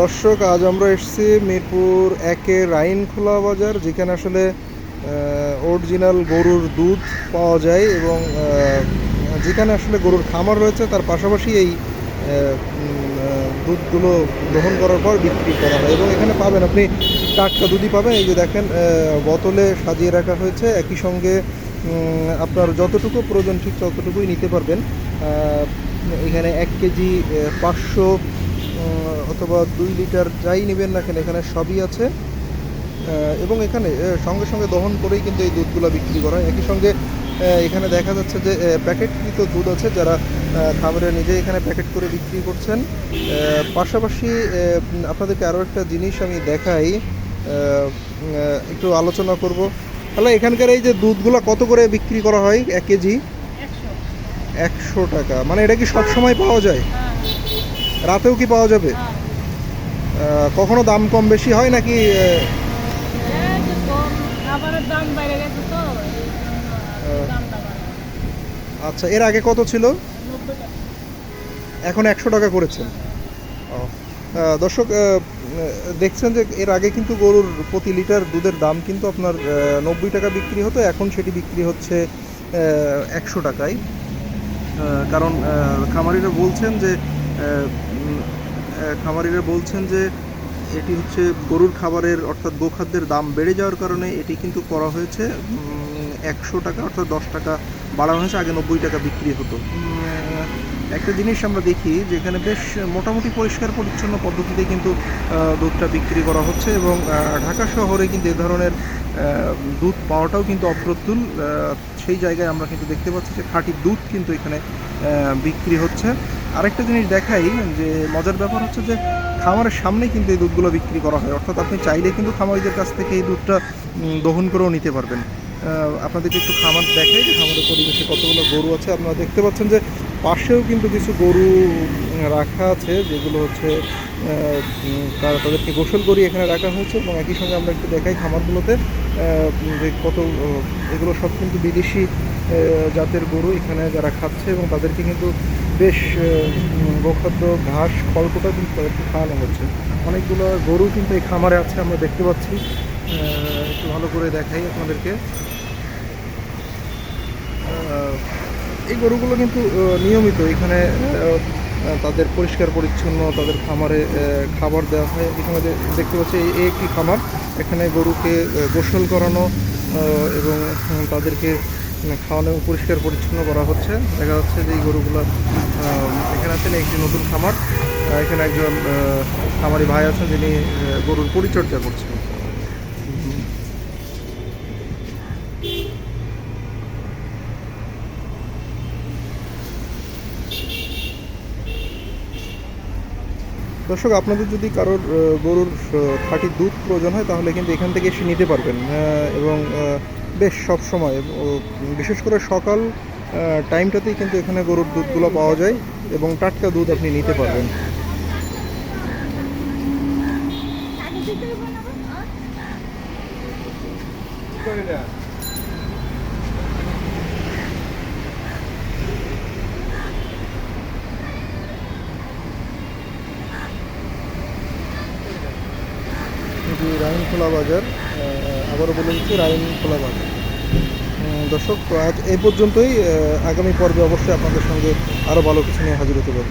দর্শক, আজ আমরা এসেছি মিরপুর একে রাইন খোলা বাজার, যেখানে আসলে অরিজিনাল গরুর দুধ পাওয়া যায় এবং যেখানে আসলে গরুর খামার রয়েছে, তার পাশাপাশি এই দুধগুলো গ্রহণ করার পর বিক্রি করা হয়। এবং এখানে পাবেন আপনি টাটকা দুধই পাবেন। এই যে দেখেন বোতলে সাজিয়ে রাখা হয়েছে। একই সঙ্গে আপনার যতটুকু প্রয়োজন ঠিক ততটুকুই নিতে পারবেন। এখানে এক কেজি পাঁচশো অথবা দুই লিটার যাই নেবেন না কেন এখানে সবই আছে। এবং এখানে সঙ্গে সঙ্গে দহন করেই কিন্তু এই দুধগুলো বিক্রি করা হয়। একই সঙ্গে এখানে দেখা যাচ্ছে যে প্যাকেটকৃত দুধ আছে যারা খামারে নিজে এখানে প্যাকেট করে বিক্রি করছেন। পাশাপাশি আপনাদেরকে আরও একটা জিনিস আমি দেখাই একটু আলোচনা করব। তাহলে এখানকার এই যে দুধগুলো কত করে বিক্রি করা হয় এক কেজি? একশো। একশো টাকা। মানে এটা কি সব সময় পাওয়া যায়? রাতেও কি পাওয়া যাবে? কখনো দাম কম বেশি হয় নাকি। আচ্ছা এর আগে কত ছিল? এখন একশো টাকা করেছেন দর্শক দেখছেন যে এর আগে কিন্তু গরুর প্রতি লিটার দুধের দাম কিন্তু আপনার নব্বই টাকা বিক্রি হতো, এখন সেটি বিক্রি হচ্ছে একশো টাকায়। কারণ খামারিরা বলছেন যে খামারিরা বলছেন যে এটি হচ্ছে গরুর খাবারের অর্থাৎ গোখাদ্যের দাম বেড়ে যাওয়ার কারণে এটি কিন্তু করা হয়েছে একশো টাকা অর্থাৎ দশ টাকা বাড়ানো হয়েছে, আগে নব্বই টাকা বিক্রি হতো। একটা জিনিস আমরা দেখি যে এখানে বেশ মোটামুটি পরিষ্কার পরিচ্ছন্ন পদ্ধতিতে কিন্তু দুধটা বিক্রি করা হচ্ছে এবং ঢাকা শহরে কিন্তু এ ধরনের দুধ পাওয়াটাও কিন্তু অপ্রতুল। সেই জায়গায় আমরা কিন্তু দেখতে পাচ্ছি যে খাঁটি দুধ কিন্তু এখানে বিক্রি হচ্ছে। আরেকটা জিনিস দেখাই যে মজার ব্যাপার হচ্ছে যে খামারের সামনে কিন্তু এই দুধগুলো বিক্রি করা হয়। অর্থাৎ আপনি চাইলে কিন্তু খামারিদের কাছ থেকে এই দুধটা দহন করেও নিতে পারবেন। আপনাদেরকে একটু খামার দেখাই যে খামারের পরিবেশে কতগুলো গরু আছে। আপনারা দেখতে পাচ্ছেন যে পাশেও কিন্তু কিছু গরু রাখা আছে, যেগুলো হচ্ছে তারা তাদেরকে গোসল করিয়ে এখানে রাখা হয়েছে এবং একই সঙ্গে আমরা একটু দেখাই খামারগুলোতে যে কত এগুলো সব কিন্তু বিদেশি জাতের গরু এখানে যারা খাচ্ছে এবং তাদেরকে কিন্তু বেশ গোখাদ্য, ঘাস খড়কুটা কিন্তু তাদেরকে খাওয়ানো হচ্ছে। অনেকগুলো গরু কিন্তু এই খামারে আছে, আমরা দেখতে পাচ্ছি। একটু ভালো করে দেখাই আপনাদেরকে। এই গরুগুলো কিন্তু নিয়মিত এখানে তাদের পরিষ্কার পরিচ্ছন্ন, তাদের খামারে খাবার দেওয়া হয়। এখানে দেখতে পাচ্ছি, এই একটি খামার। এখানে গরুকে গোসল করানো এবং তাদেরকে খাওয়ানো এবং পরিষ্কার পরিচ্ছন্ন করা হচ্ছে। দেখা যাচ্ছে যে এই গরুগুলো এখানে আছেন একটি নতুন খামার। এখানে একজন খামারি ভাই আছেন যিনি গরুর পরিচর্যা করছেন। দর্শক আপনাদের যদি কারোর গরুর খাঁটি দুধ প্রয়োজন হয় তাহলে কিন্তু এখান থেকে এসে নিতে পারবেন। এবং বেশ সব সময় ও, বিশেষ করে সকাল টাইমটাতেই কিন্তু এখানে গরুর দুধগুলো পাওয়া যায় এবং টাটকা দুধ আপনি নিতে পারবেন। এটি রাইনখোলা বাজার আবারও বলে দিচ্ছি রাইনখোলা বাজার। দর্শক, আজ এই পর্যন্তই আগামী পর্বে অবশ্যই আপনাদের সঙ্গে আরও ভালো কিছু নিয়ে হাজির হতে পারব।